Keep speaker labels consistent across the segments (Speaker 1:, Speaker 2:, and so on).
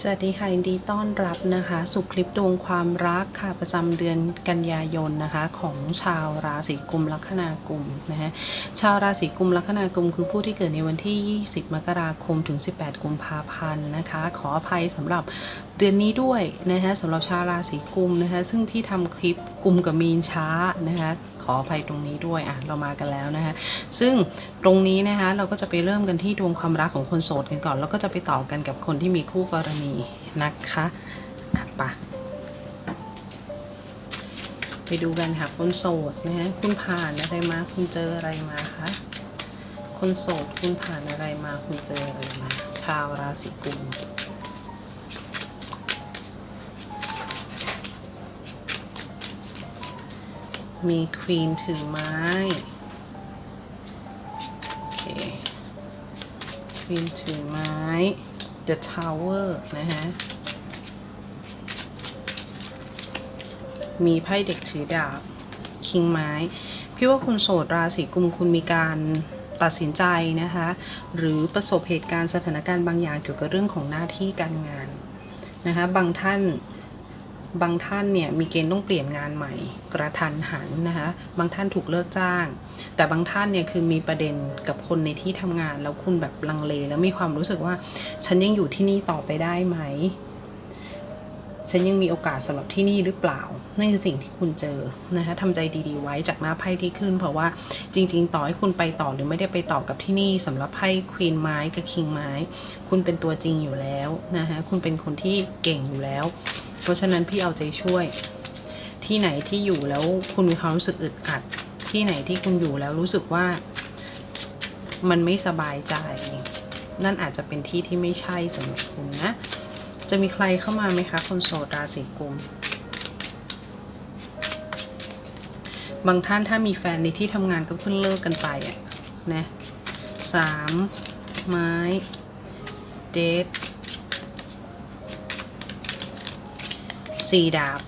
Speaker 1: สวัสดีค่ะยินดีต้อนรับนะคะ สู่คลิปดวงความรักค่ะประจำเดือนกันยายนนะคะ ของชาวราศีกุมลัคนากุมนะฮะชาวราศีกุมลัคนากุมคือผู้ที่เกิดในวันที่ 20 มกราคมถึง 18 กุมภาพันธ์นะคะ ขออภัยสำหรับเดือนนี้ด้วยนะคะสำหรับชาวราศีกุมนะคะ ซึ่งพี่ทำคลิปกุมกับมีนช้านะคะขออภัยตรงนี้ด้วยอะเรามากันแล้วนะคะซึ่งตรงนี้นะคะเราก็จะไปเริ่มกันที่ดวงความรักของคนโสดกันก่อน แล้วก็จะไปต่อกันกับคนที่มีคู่กรณีนะคะอะไปะไปดูกันค่ะคนโสดนะคะคุณผ่านอะไรมา คุณเจออะไรมาคะคนโสดคุณผ่านอะไรมา คุณเจออะไรมา ชาวราศีกุมมีควีนถือไม้ โอเค ควีนถือไม้ The Tower นะฮะ มีไพ่เด็กถือดาบ คิงไม้ พี่ว่าคุณโสดราศีกุมคุณมีการตัดสินใจนะคะ หรือประสบเหตุการณ์สถานการณ์บางอย่างเกี่ยวกับเรื่องของหน้าที่การงานนะคะ บางท่าน บางท่านเนี่ยมีเกณฑ์ต้องเปลี่ยนงานใหม่ กระทันหันนะคะบางท่านถูกเลิกจ้าง แต่บางท่านเนี่ยคือมีประเด็นกับคนในที่ทำงาน แล้วคุณแบบลังเล แล้วมีความรู้สึกว่า ฉันยังอยู่ที่นี่ต่อไปได้ไหม ฉันยังมีโอกาสสำหรับที่นี่หรือเปล่า นั่นคือสิ่งที่คุณเจอนะคะทำใจดีๆไว้จากหน้าไพ่ที่ขึ้น เพราะว่าจริง ๆ ต่อให้คุณไปต่อหรือไม่ได้ไปต่อกับที่นี่สำหรับไพ่ควีนไม้กับคิงไม้คุณเป็นตัวจริงอยู่แล้วนะคะคุณเป็นคนที่เก่งอยู่แล้ว เพราะฉะนั้นพี่เอาใจช่วย ที่ไหนที่อยู่แล้วคุณมีความรู้สึกอึดอัด ที่ไหนที่คุณอยู่แล้วรู้สึกว่า มันไม่สบายใจ นั่นอาจจะเป็นที่ที่ไม่ใช่สำหรับคุณนะ จะมีใครเข้ามาไหมคะ คนโสดราศีกุมบางท่านถ้ามีแฟนในที่ทำงานก็เพิ่งเลิกกันไปอะนะสามไม้เดท สี่ดาบ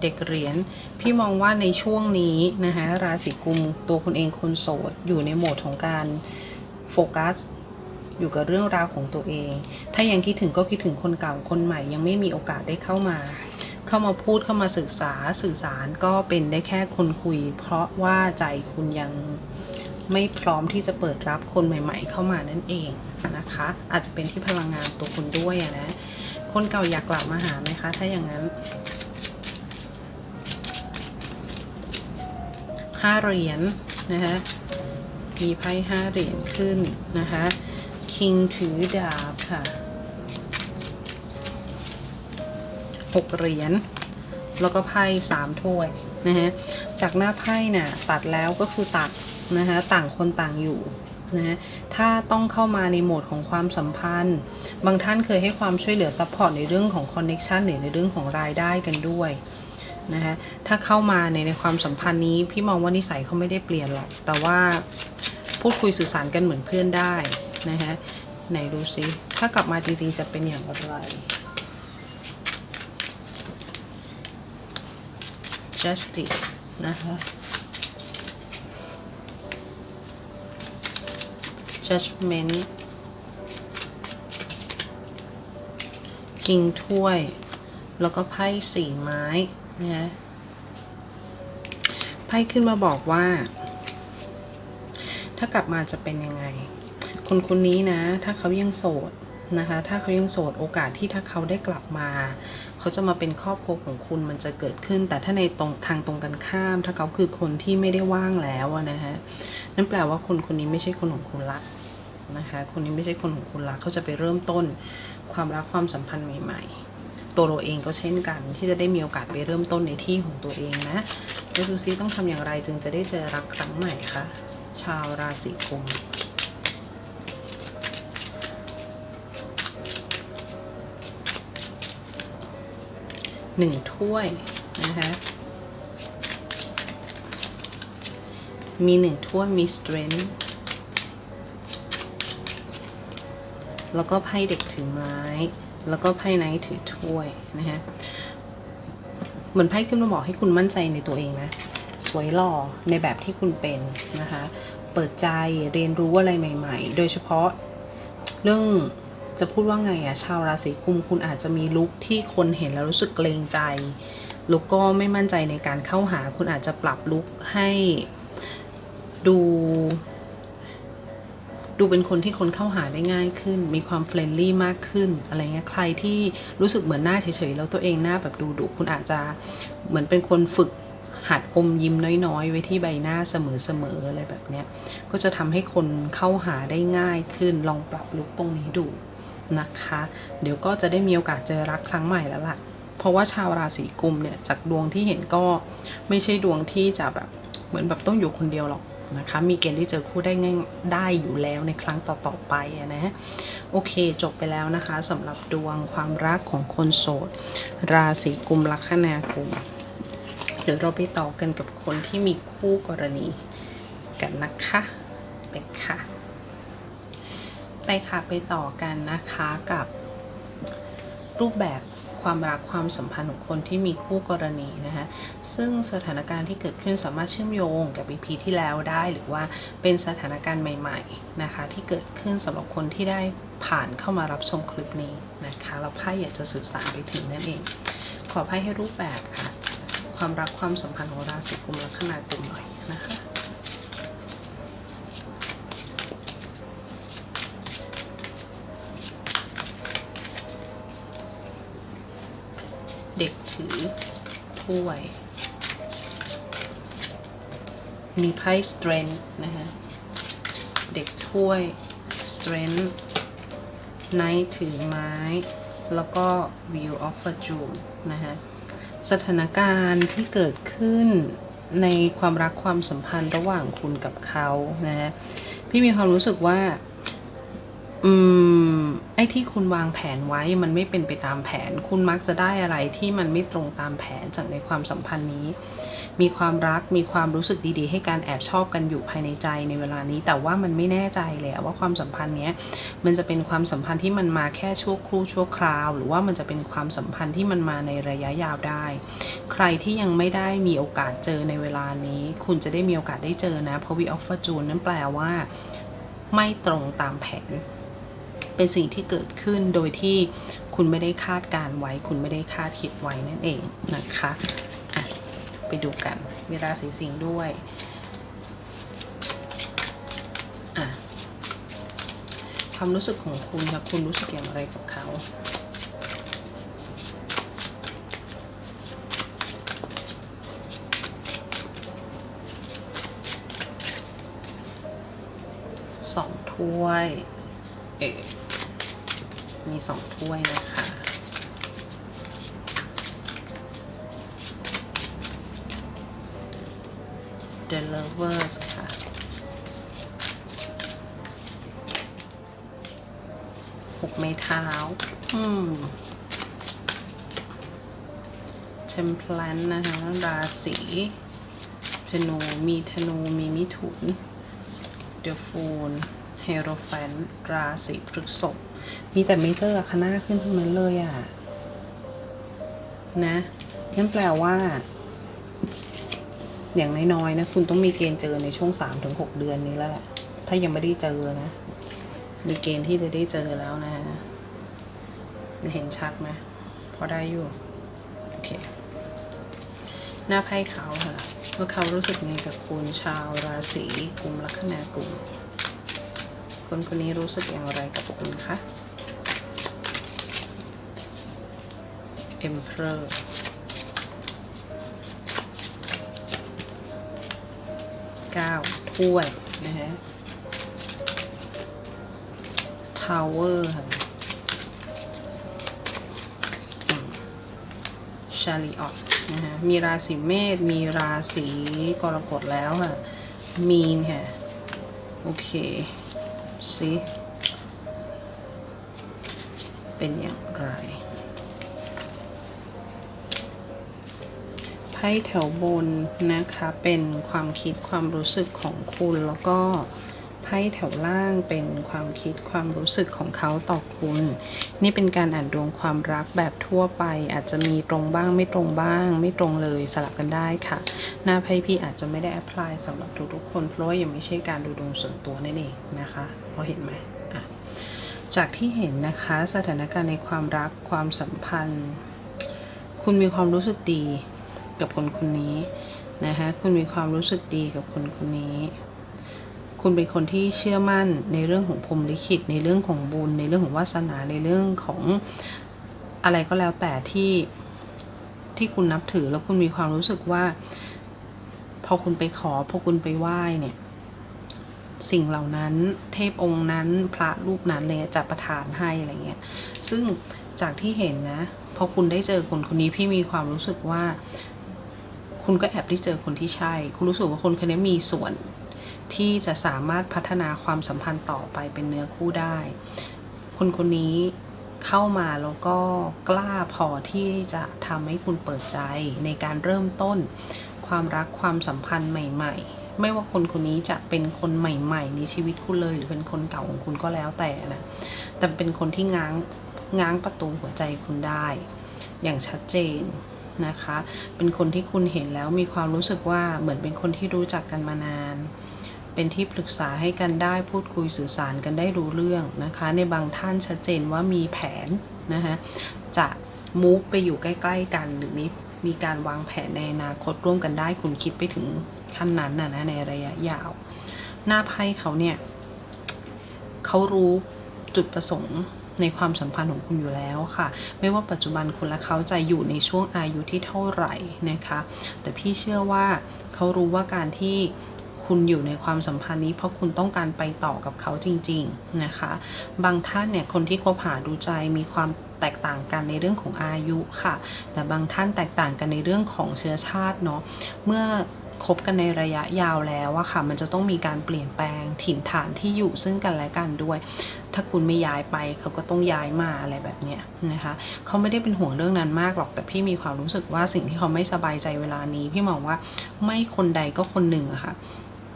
Speaker 1: เด็กเหรียญพี่มองว่าในช่วงนี้นะคะราศีกุมตัวคุณเองคนโสดอยู่ในโหมดของการโฟกัสอยู่กับเรื่องราวของตัวเอง ถ้ายังคิดถึงก็คิดถึงคนเก่าคนใหม่ ยังไม่มีโอกาสได้เข้ามา เข้ามาพูดเข้ามาศึกษาสื่อสารก็เป็นได้แค่คนคุย เพราะว่าใจคุณยังไม่พร้อมที่จะเปิดรับคนใหม่ ๆ เข้ามานั่นเองนะคะ อาจจะเป็นที่พลังงานตัวคุณด้วยนะ คนเก่าอยากกลับมาหาไหมคะ ถ้าอย่างนั้นห้าเหรียญนะคะ มีไพ่ห้าเหรียญขึ้นนะคะ คิงถือดาบค่ะหกเหรียญแล้วก็ไพ่สามถ้วยนะฮะ จากหน้าไพ่น่ะตัดแล้วก็คือตัดนะคะต่างคนต่างอยู่ นะถ้าต้องเข้ามาในโหมดของความสัมพันธ์ บางท่านเคยให้ความช่วยเหลือซัพพอร์ตในเรื่องของคอนเน็ชันหรือในเรื่องของรายได้กันด้วยนะคะถ้าเข้ามาในในความสัมพันธ์นี้ พี่มองว่านิสัยเขาไม่ได้เปลี่ยนหรอก แต่ว่าพูดคุยสื่อสารกันเหมือนเพื่อนได้นะคะไหนดูซิถ้ากลับมาจริง ๆ จะเป็นอย่างไร justice นะคะ judgment คิงถ้วย แล้วก็ไพ่สี่ไม้นะคะไพ่ขึ้นมาบอกว่า ถ้ากลับมาจะเป็นยังไง คนคนนี้นะ ถ้าเขายังโสดนะคะ ถ้าเขายังโสดโอกาสที่ถ้าเขาได้กลับมา เขาจะมาเป็นครอบครัวของคุณมันจะเกิดขึ้น แต่ถ้าในตรงทางตรงกันข้าม ถ้าเขาคือคนที่ไม่ได้ว่างแล้วนะฮะนั่นแปลว่าคนคนนี้ไม่ใช่คนของคุณละ นะคะคนนี้ไม่ใช่คนของคุณละเขาจะไปเริ่มต้นความรักความสัมพันธ์ใหม่ ๆ ตัวเราเองก็เช่นกัน ที่จะได้มีโอกาสไปเริ่มต้นในที่ของตัวเองนะแล้วดูซิต้องทำอย่างไรจึงจะได้เจอรักครั้งใหม่คะชาวราศีกุมหนึ่งถ้วยนะคะมีหนึ่งถ้วยมี strength แล้วก็ไพ่เด็กถือไม้ แล้วก็ไพ่ไนท์ถือถ้วยนะฮะเหมือนไพ่ขึ้นมาบอกให้คุณมั่นใจในตัวเองนะสวยหล่อในแบบที่คุณเป็นนะคะเปิดใจเรียนรู้อะไรใหม่ ๆ โดยเฉพาะเรื่องจะพูดว่าไงอะชาวราศีกุมคุณอาจจะมีลุคที่คนเห็นแล้วรู้สึกเกรงใจลุกก็ไม่มั่นใจในการเข้าหา คุณอาจจะปรับลุคให้ดู ดูเป็นคนที่คนเข้าหาได้ง่ายขึ้น มีความเฟรนลี่มากขึ้นอะไรเงี้ยใครที่รู้สึกเหมือนหน้าเฉยๆแล้วตัวเองหน้าแบบดูดุคุณอาจจะเหมือนเป็นคนฝึกหัดอมยิ้มน้อยๆ ไว้ที่ใบหน้าเสมอๆอะไรแบบเนี้ยก็จะทำให้คนเข้าหาได้ง่ายขึ้นลองปรับลุคตรงนี้ดูนะคะ เดี๋ยวก็จะได้มีโอกาสเจอรักครั้งใหม่แล้วล่ะ เพราะว่าชาวราศีกุมเนี่ยจากดวงที่เห็นก็ไม่ใช่ดวงที่จะแบบเหมือนแบบต้องอยู่คนเดียวหรอก นะคะมีเกณฑ์ที่เจอคู่ได้ง่ายได้อยู่แล้วในครั้งต่อๆไปนะฮะโอเคจบไปแล้วนะคะสำหรับดวงความรักของคนโสด ราศีกุมลัคนากุมเดี๋ยวเราไปต่อกันกับคนที่มีคู่กรณีกันนะคะไปค่ะ ไปค่ะไปต่อกันนะคะกับรูปแบบ ความรักความสัมพันธ์ของคนที่มีคู่กรณีนะคะซึ่งสถานการณ์ที่เกิดขึ้นสามารถเชื่อมโยงกับ EP ที่แล้วได้ หรือว่าเป็นสถานการณ์ใหม่ๆนะคะที่เกิดขึ้นสำหรับคนที่ได้ผ่านเข้ามารับชมคลิปนี้นะคะแล้วไพ่อยากจะสื่อสารไปถึงนั่นเอง ขอไพ่ให้รูปแบบค่ะความรักความสัมพันธ์ของราศีกุมลัคนากุมหน่อยนะคะ ถือถ้วย มีไพ่ strength นะคะเด็กถ้วย strength knight ถือไม้ แล้วก็ view of fortune นะคะสถานการณ์ที่เกิดขึ้นในความรักความสัมพันธ์ระหว่างคุณกับเขานะฮะพี่มีความรู้สึกว่า อืม ไอ้ที่คุณวางแผนไว้มันไม่เป็นไปตามแผน คุณมักจะได้อะไรที่มันไม่ตรงตามแผนจากในความสัมพันธ์นี้ มีความรักมีความรู้สึกดีๆ ให้การแอบชอบกันอยู่ภายในใจในเวลานี้ แต่ว่ามันไม่แน่ใจเลยว่าความสัมพันธ์เนี้ยมันจะเป็นความสัมพันธ์ที่มันมาแค่ชั่วครู่ชั่วคราว หรือว่ามันจะเป็นความสัมพันธ์ที่มันมาในระยะยาวได้ ใครที่ยังไม่ได้มีโอกาสเจอในเวลานี้ คุณจะได้มีโอกาสได้เจอนะเพราะ We of Fortune นั่นแปลว่า ไม่ตรงตามแผน เป็นสิ่งที่เกิดขึ้นโดยที่คุณไม่ได้คาดการไว้ คุณไม่ได้คาดคิดไว้นั่นเองนะคะะไปดูกันมีราศีสิงห์ด้วยความรู้สึกของคุณค่ะคุณรู้สึกอย่างไรกับเขาสองถ้วย มีสองถ้วยนะคะ The Lovers ค่ะหกไม้เท้า อืม Temperance นะคะราศีธนูมีธนูมีมิถุน The Fool เฮโรแฟน ราศีพฤษภ มีแต่ไม่เจอ์คณะขึ้นทั้งนั้นเลยอะ นะนั่นแปลว่า อย่างน้อยๆนะ คุณต้องมีเกณฑ์เจอในช่วง 3-6 เดือนนี้แล้วแหละ ถ้ายังไม่ได้เจอนะ มีเกณฑ์ที่จะได้เจอแล้วนะเห็นชัดไหมพอได้อยู่ โอเค หน้าไพ่เขาค่ะ ว่าเขารู้สึกไงกับคุณชาวราศีกลุ่มลัคนากุ่มคนคนนี้รู้สึกอย่างไรกับคุณคะ Emperor เก้าถ้วยนะฮะ Tower ค่ะชาลีออตนะฮะ มีราศีเมษ มีราศีกรกฎแล้วค่ะ มีนค่ะ โอเคสิเป็นอย่างไร ไพ่แถวบนนะคะ เป็นความคิดความรู้สึกของคุณ แล้วก็ไพ่แถวล่างเป็นความคิดความรู้สึกของเขาต่อคุณ นี่เป็นการอ่านดวงความรักแบบทั่วไป อาจจะมีตรงบ้างไม่ตรงบ้าง ไม่ตรงเลยสลับกันได้ค่ะ หน้าไพ่พี่อาจจะไม่ได้แอพพลายสำหรับทุกๆคน เพราะว่ายังไม่ใช่การดูดวงส่วนตัวนั่นเองนะคะพอเห็นไหมจากที่เห็นนะคะสถานการณ์ในความรักความสัมพันธ์ คุณมีความรู้สึกดี กับคนคนนี้นะคะคุณมีความรู้สึกดีกับคนคนนี้ คุณเป็นคนที่เชื่อมั่นในเรื่องของพรมลิขิต ในเรื่องของบุญ ในเรื่องของวาสนา ในเรื่องของอะไรก็แล้วแต่ที่ที่คุณนับถือแล้วคุณมีความรู้สึกว่า พอคุณไปขอพอคุณไปไหว้เนี่ยสิ่งเหล่านั้นเทพองค์นั้นพระรูปนั้นเลยจะประทานให้อะไรเงี้ยซึ่งจากที่เห็นนะ พอคุณได้เจอคนคนนี้พี่มีความรู้สึกว่า คุณก็แอบได้เจอคนที่ใช่ คุณรู้สึกว่าคนคนนี้มีส่วนที่จะสามารถพัฒนาความสัมพันธ์ต่อไปเป็นเนื้อคู่ได้ คนคนนี้เข้ามาแล้วก็กล้าพอที่จะทำให้คุณเปิดใจในการเริ่มต้น ความรักความสัมพันธ์ใหม่ ๆ ไม่ว่าคนคนนี้จะเป็นคนใหม่ ๆ ในชีวิตคุณเลย หรือเป็นคนเก่าของคุณก็แล้วแต่นะ แต่เป็นคนที่ง้างง้างประตูหัวใจคุณได้ อย่างชัดเจน นะคะ เป็นคนที่คุณเห็นแล้วมีความรู้สึกว่าเหมือนเป็นคนที่รู้จักกันมานาน เป็นที่ปรึกษาให้กันได้พูดคุยสื่อสารกันได้รู้เรื่องนะคะ ในบางท่านชัดเจนว่ามีแผนนะคะจะมูฟไปอยู่ใกล้ ๆ กันหรือมีมีการวางแผนในอนาคตร่วมกันได้ คุณคิดไปถึงขั้นนั้นนะนะในระยะยาว หน้าไพ่เขาเนี่ยเขารู้จุดประสงค์ ในความสัมพันธ์ของคุณอยู่แล้วค่ะ ไม่ว่าปัจจุบันคุณและเขาจะอยู่ในช่วงอายุที่เท่าไหร่นะคะ แต่พี่เชื่อว่าเขารู้ว่าการที่คุณอยู่ในความสัมพันธ์นี้เพราะคุณต้องการไปต่อกับเขาจริง ๆ นะคะ บางท่านเนี่ยคนที่คบหาดูใจมีความแตกต่างกันในเรื่องของอายุค่ะ แต่บางท่านแตกต่างกันในเรื่องของเชื้อชาติเนาะเมื่อ คบกันในระยะยาวแล้วอะค่ะ มันจะต้องมีการเปลี่ยนแปลงถิ่นฐานที่อยู่ซึ่งกันและกันด้วย ถ้าคุณไม่ย้ายไปเขาก็ต้องย้ายมาอะไรแบบเนี้ยนะคะเขาไม่ได้เป็นห่วงเรื่องนั้นมากหรอกแต่พี่มีความรู้สึกว่าสิ่งที่เขาไม่สบายใจเวลานี้ พี่มองว่าไม่คนใดก็คนหนึ่งอะค่ะ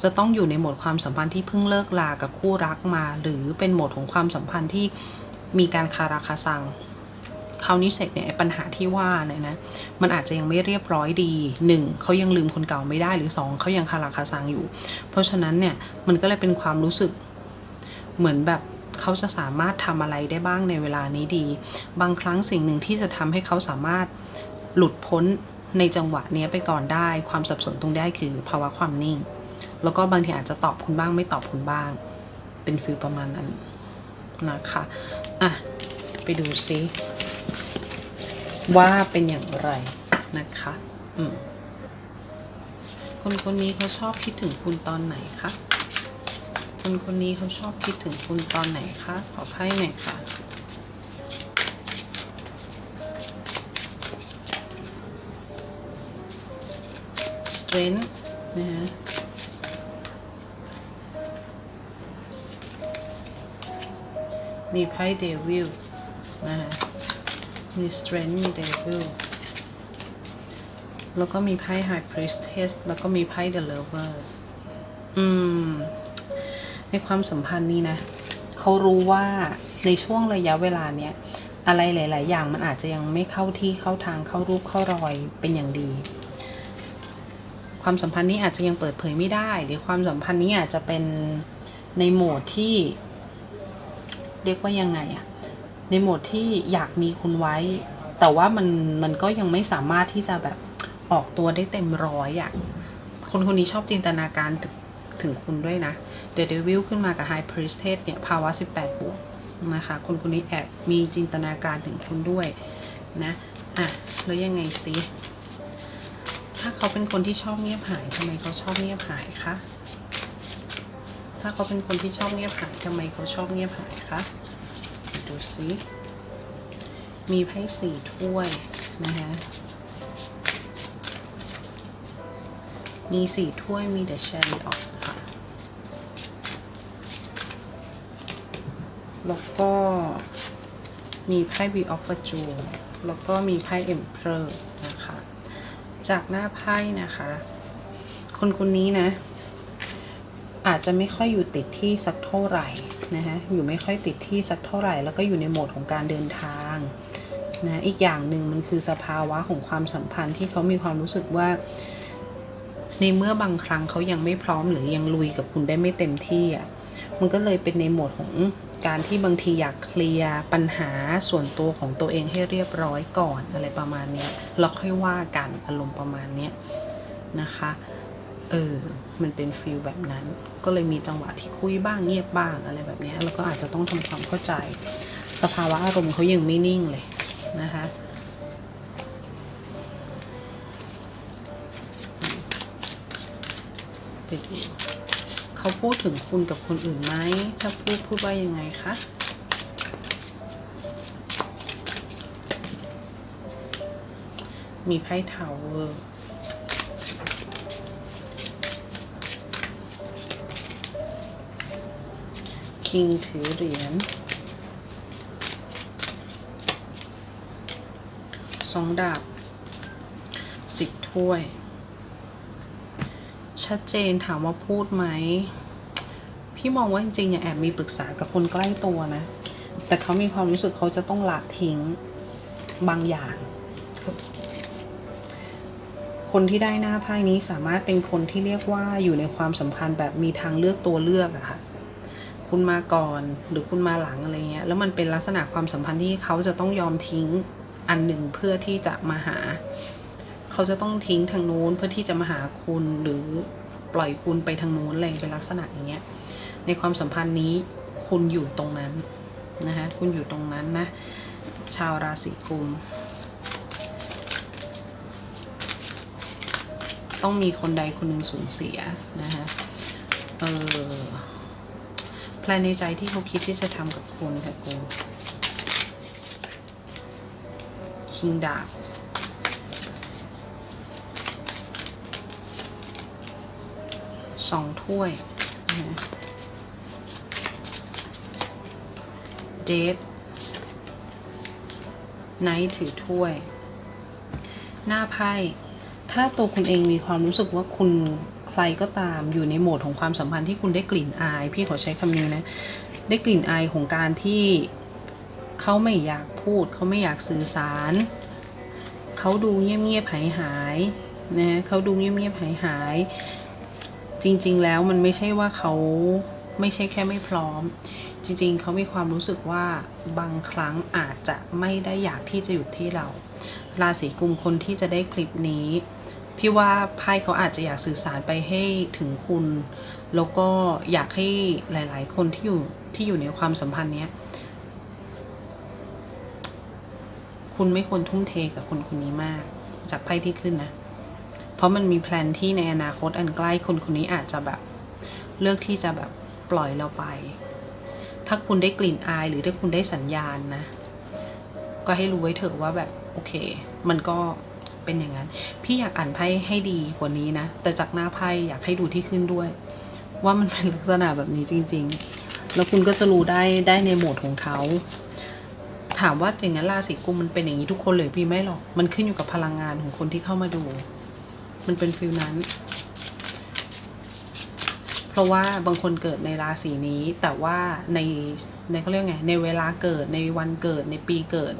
Speaker 1: จะต้องอยู่ในโหมดความสัมพันธ์ที่เพิ่งเลิกลากับคู่รักมา หรือเป็นโหมดของความสัมพันธ์ที่มีการคาราคาซัง คราวนี้เสร็จเนี่ยปัญหาที่ว่าเนี่ยนะมันอาจจะยังไม่เรียบร้อยดีหนึ่งเขายังลืมคนเก่าไม่ได้ หรือสองเขายังคาราคาซังอยู่ เพราะฉะนั้นเนี่ยมันก็เลยเป็นความรู้สึกเหมือนแบบเขาจะสามารถทำอะไรได้บ้างในเวลานี้ดี บางครั้งสิ่งหนึ่งที่จะทำให้เขาสามารถหลุดพ้นในจังหวะนี้ไปก่อนได้ ความสับสนตรงได้คือภาวะความนิ่ง แล้วก็บางทีอาจจะตอบคุณบ้างไม่ตอบคุณบ้าง เป็นฟิลประมาณนั้นนะคะ อะ ไปดูซิ ว่าเป็นอย่างไรนะคะอืมคนคนนี้เขาชอบคิดถึงคุณตอนไหนคะคนคนนี้เขาชอบคิดถึงคุณตอนไหนคะขอไพ่หน่อยค่ะ strength นะฮะมีไพ่เดวิล มี strength มี devil แล้วก็มีไพ่ high priestess แล้วก็มีไพ่ the lovers อืม ในความสัมพันธ์นี้นะ เขารู้ว่าในช่วงระยะเวลาเนี้ย อะไรหลาย ๆ อย่างมันอาจจะยังไม่เข้าที่เข้าทางเข้ารูปเข้ารอยเป็นอย่างดี ความสัมพันธ์นี้อาจจะยังเปิดเผยไม่ได้ หรือความสัมพันธ์นี้อาจจะเป็นในโหมดที่ เรียกว่ายังไงอะ ในโหมดที่อยากมีคุณไว้ แต่ว่ามันมันก็ยังไม่สามารถที่จะแบบออกตัวได้เต็มร้อยอะคนคนนี้ชอบจินตนาการถึงถึงคุณด้วยนะ The Devil ขึ้นมากับ High Priestess เนี่ย ภาวะ 18 บวกนะคะ คนคนนี้แอบมีจินตนาการถึงคุณด้วยนะ อะ แล้วยังไงสิถ้าเขาเป็นคนที่ชอบเงียบหายทำไมเขาชอบเงียบหายคะ ถ้าเขาเป็นคนที่ชอบเงียบหายทำไมเขาชอบเงียบหายคะ ดูสิมีไพ่สี่ถ้วยนะคะมีสี่ถ้วยมีแต่แชร์ออกค่ะ แล้วก็มีไพ่ Wheel of Fortune แล้วก็มีไพ่ Emperor นะคะ จากหน้าไพ่นะคะ คนคนนี้นะ อาจจะไม่ค่อยอยู่ติดที่สักเท่าไหร่ นะฮะอยู่ไม่ค่อยติดที่สักเท่าไหร่ แล้วก็อยู่ในโหมดของการเดินทางนะอีกอย่างหนึ่งมันคือสภาวะของความสัมพันธ์ที่เขามีความรู้สึกว่า ในเมื่อบางครั้งเขายังไม่พร้อมหรือยังลุยกับคุณได้ไม่เต็มที่อะมันก็เลยเป็นในโหมดของการที่บางทีอยากเคลียร์ปัญหาส่วนตัวของตัวเองให้เรียบร้อยก่อนอะไรประมาณนี้แล้วค่อยว่ากันอารมณ์ประมาณนี้นะคะ เออ มันเป็นฟิลแบบนั้น ก็เลยมีจังหวะที่คุยบ้างเงียบบ้างอะไรแบบนี้ แล้วก็อาจจะต้องทำความเข้าใจ สภาวะอารมณ์เขายังไม่นิ่งเลยนะคะไปดูเขาพูดถึงคุณกับคนอื่นไหม ถ้าพูดพูดว่ายังไงคะมีไพ่เทาเวอร์ คิงถือเหรียญสองดาบสิบถ้วย ชัดเจนถามว่าพูดไหม พี่มองว่าจริงๆ อย่าแอบมีปรึกษากับคนใกล้ตัวนะ แต่เขามีความรู้สึกเขาจะต้องละทิ้งบางอย่างครับคนที่ได้หน้าไพ่นี้สามารถเป็นคนที่เรียกว่าอยู่ในความสัมพันธ์แบบมีทางเลือกตัวเลือกอะค่ะ คุณมาก่อน หรือคุณมาหลังอะไรเงี้ยแล้วมันเป็นลักษณะความสัมพันธ์ที่เขาจะต้องยอมทิ้งอันหนึ่งเพื่อที่จะมาหา เขาจะต้องทิ้งทางนู้นเพื่อที่จะมาหาคุณหรือปล่อยคุณไปทางนู้นอะไรเป็นลักษณะอย่างเงี้ยในความสัมพันธ์นี้คุณอยู่ตรงนั้นนะคะคุณอยู่ตรงนั้นนะชาวราศีกุมต้องมีคนใดคนหนึ่งสูญเสียนะคะเออ แพลนในใจที่เขาคิดที่จะทำกับคุณค่ะกูคิงดาบสองถ้วยเดทไนท์ถือถ้วย หน้าไพ่ ถ้าตัวคุณเองมีความรู้สึกว่าคุณ ใครก็ตามอยู่ในโหมดของความสัมพันธ์ที่คุณได้กลิ่นอาย พี่ขอใช้คำนี้นะ ได้กลิ่นอายของการที่เขาไม่อยากพูด เขาไม่อยากสื่อสาร เขาดูเงียบๆหายหายนะเขาดูเงียบๆหายหายจริง ๆ แล้วมันไม่ใช่ว่าเขาไม่ใช่แค่ไม่พร้อม จริง ๆ เขามีความรู้สึกว่าบางครั้งอาจจะไม่ได้อยากที่จะอยู่ที่เรา ราศีกุมคนที่จะได้คลิปนี้ พี่ว่าไพ่เขาอาจจะอยากสื่อสารไปให้ถึงคุณ แล้วก็อยากให้หลาย ๆ คนที่อยู่ที่อยู่ในความสัมพันธ์เนี้ย คุณไม่ควรทุ่มเทกับคนคนนี้มาก จากไพ่ที่ขึ้นนะ เพราะมันมีแพลนที่ในอนาคตอันใกล้คนคนนี้อาจจะแบบ เลือกที่จะแบบปล่อยเราไป ถ้าคุณได้กลิ่นอายหรือถ้าคุณได้สัญญาณนะ ก็ให้รู้ไว้เถอะว่าแบบโอเค มันก็ เป็นอย่างนั้น พี่อยากอ่านไพ่ให้ดีกว่านี้นะ แต่จากหน้าไพ่อยากให้ดูที่ขึ้นด้วย ว่ามันเป็นลักษณะแบบนี้จริง ๆ แล้วคุณก็จะรู้ได้ได้ในโหมดของเขา ถามว่าอย่างนั้นราศีกุมมันเป็นอย่างนี้ทุกคนเลยพี่ไม่หรอก มันขึ้นอยู่กับพลังงานของคนที่เข้ามาดู มันเป็นฟิลนั้น เพราะว่าบางคนเกิดในราศีนี้ แต่ว่าในในเขาเรียกไง ในเวลาเกิดในวันเกิดในปีเกิด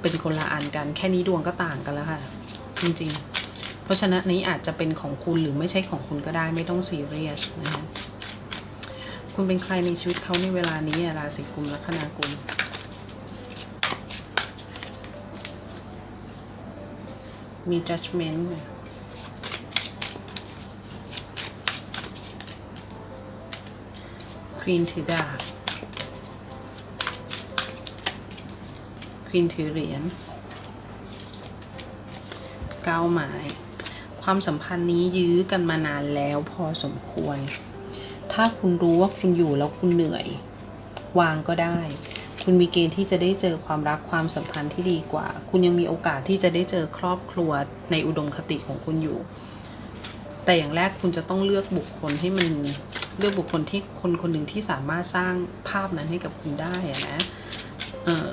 Speaker 1: เป็นคนละอันกัน แค่นี้ดวงก็ต่างกันแล้วค่ะ จริงๆ เพราะฉะนั้นนี้อาจจะเป็นของคุณหรือไม่ใช่ของคุณก็ได้ไม่ต้องซีเรียสนะคะคุณเป็นใครในชีวิตเขาในเวลานี้ราศีกุมลัคนากุมมี judgment ค่ะควีนถือดาบ ควีนถือเหรียญเก้าไม้ความสัมพันธ์นี้ยื้อกันมานานแล้วพอสมควร ถ้าคุณรู้ว่าคุณอยู่แล้วคุณเหนื่อย วางก็ได้ คุณมีเกณฑ์ที่จะได้เจอความรักความสัมพันธ์ที่ดีกว่า คุณยังมีโอกาสที่จะได้เจอครอบครัวในอุดมคติของคุณอยู่ แต่อย่างแรกคุณจะต้องเลือกบุคคลให้มันเลือกบุคคลที่คนคนหนึ่งที่สามารถสร้างภาพนั้นให้กับคุณได้นะ เออ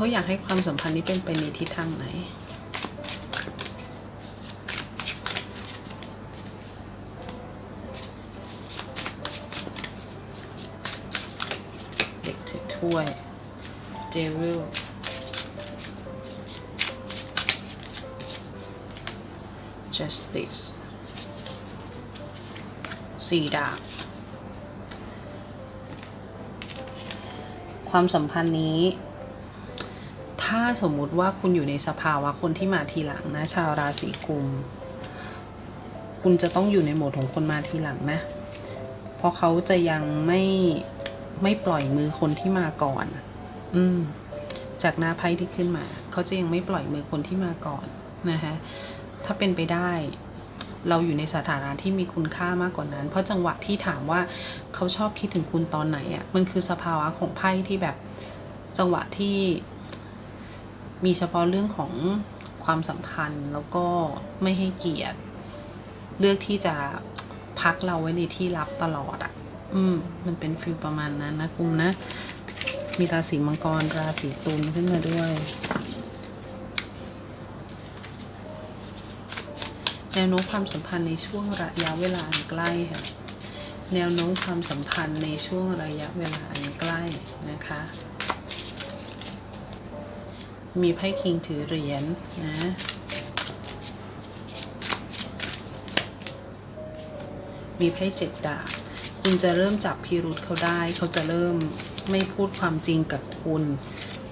Speaker 1: เขาอยากให้ความสัมพันธ์นี้เป็นไปในทิศทางไหนเด็กถือถ้วยเดวิล justice สี่ดาบความสัมพันธ์นี้ สมมุติว่าคุณอยู่ในสภาวะคนที่มาทีหลังนะ ชาวราศีกุม คุณจะต้องอยู่ในโหมดของคนมาทีหลังนะ เพราะเขาจะยังไม่ไม่ปล่อยมือคนที่มาก่อน อืม จากหน้าไพ่ที่ขึ้นมา เขาจะยังไม่ปล่อยมือคนที่มาก่อนนะคะถ้าเป็นไปได้เราอยู่ในสถานะที่มีคุณค่ามากกว่านั้น เพราะจังหวะที่ถามว่าเขาชอบคิดถึงคุณตอนไหนอะ่ะ มันคือสภาวะของไพ่ที่แบบจังหวะที่ มีเฉพาะเรื่องของความสัมพันธ์แล้วก็ไม่ให้เกียรติ เลือกที่จะพักเราไว้ในที่ลับตลอดอะ่ะ อืม มันเป็นฟิลประมาณนั้นนะกุมนะ มีราศีมังกรราศีตุลขึ้นมาด้วยแนวโน้มความสัมพันธ์ในช่วงระยะเวลาอันใกล้ค่ะแนวโน้มความสัมพันธ์ในช่วงระยะเวลาอันใกล้นะคะ มีไพ่คิงถือเหรียญนะมีไพ่เจ็ดดาบคุณจะเริ่มจับพิรุธเขาได้ เขาจะเริ่มไม่พูดความจริงกับคุณ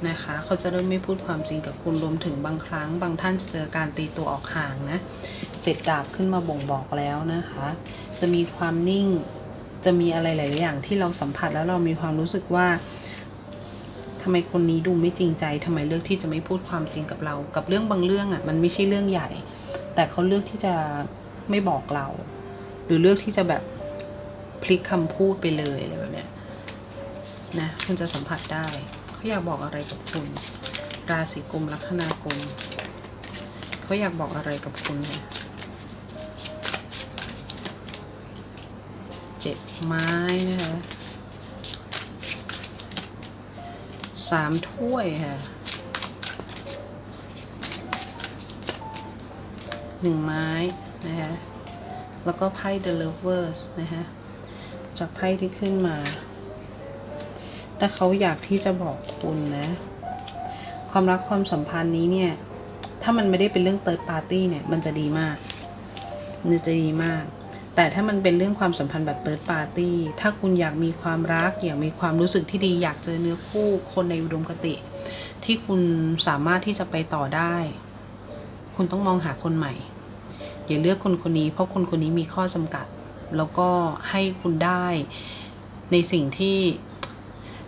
Speaker 1: นะคะ เขาจะเริ่มไม่พูดความจริงกับคุณรวมถึงบางครั้ง บางท่านจะเจอการตีตัวออกห่างนะเจ็ดดาบขึ้นมาบ่งบอกแล้วนะคะ จะมีความนิ่ง จะมีอะไรหลายอย่างที่เราสัมผัสแล้วเรามีความรู้สึกว่า ทำไมคนนี้ดูไม่จริงใจทำไมเลือกที่จะไม่พูดความจริงกับเรา กับเรื่องบางเรื่องอะ่ะมันไม่ใช่เรื่องใหญ่ แต่เขาเลือกที่จะไม่บอกเรา หรือเลือกที่จะแบบพลิกคำพูดไปเลยอะไรแบบเนี้ยนะคุณจะสัมผัสได้เขาอยากบอกอะไรกับคุณ ราศีกุมลัคนากรมเขาอยากบอกอะไรกับคุณเนี่ยเจ็ดไม้นะคะ สามถ้วยค่ะหนึ่งไม้นะคะแล้วก็ไพ่ The Lovers นะคะจากไพ่ที่ขึ้นมา แต่เขาอยากที่จะบอกคุณนะ ความรักความสัมพันธ์นี้เนี่ย ถ้ามันไม่ได้เป็นเรื่อง third party เนี่ย มันจะดีมาก มันจะดีมาก แต่ถ้ามันเป็นเรื่องความสัมพันธ์แบบ third party ถ้าคุณอยากมีความรัก อยากมีความรู้สึกที่ดี อยากเจอเนื้อคู่คนในอุดมคติ ที่คุณสามารถที่จะไปต่อได้ คุณต้องมองหาคนใหม่ อย่าเลือกคนคนนี้ เพราะคนคนนี้มีข้อจำกัด แล้วก็ให้คุณได้ในสิ่งที่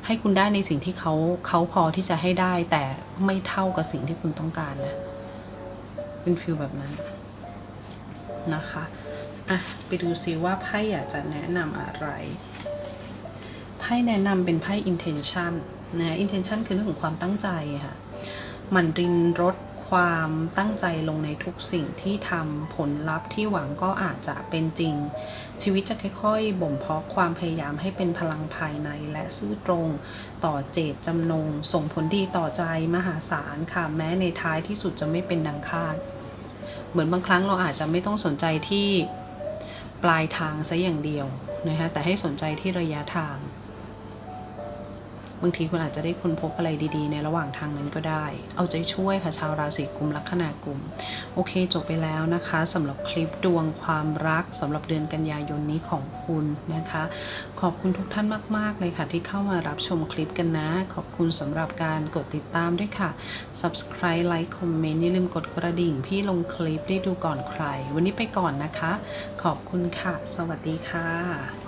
Speaker 1: ให้คุณได้ในสิ่งที่เขาเขาพอที่จะให้ได้ แต่ไม่เท่ากับสิ่งที่คุณต้องการนะเป็นฟิลแบบนั้นนะคะ อะไปดูซิว่าไพ่อยากจะแนะนำอะไร ไพ่แนะนำเป็นไพ่ intention นะ intention คือเรื่องของความตั้งใจค่ะ มันรินรถความตั้งใจลงในทุกสิ่งที่ทำผลลัพธ์ที่หวังก็อาจจะเป็นจริง ชีวิตจะค่อยๆ บ่มเพาะความพยายามให้เป็นพลังภายในและซื่อตรงต่อเจตจำนง ส่งผลดีต่อใจมหาศาลค่ะ แม้ในท้ายที่สุดจะไม่เป็นดังคาด เหมือนบางครั้งเราอาจจะไม่ต้องสนใจที่ ปลายทางซะอย่างเดียวนะคะแต่ให้สนใจที่ระยะทาง บางทีคุณอาจจะได้ค้นพบอะไรดีๆ ในระหว่างทางนั้นก็ได้ เอาใจช่วยค่ะชาวราศีกุมลัคนากุม โอเคจบไปแล้วนะคะสำหรับคลิปดวงความรักสำหรับเดือนกันยายนนี้ของคุณนะคะ ขอบคุณทุกท่านมาก ๆ เลยค่ะ ที่เข้ามารับชมคลิปกันนะ ขอบคุณสำหรับการกดติดตามด้วยค่ะ subscribe like comment อย่าลืมกดกระดิ่ง พี่ลงคลิปได้ดูก่อนใคร วันนี้ไปก่อนนะคะ ขอบคุณค่ะ สวัสดีค่ะ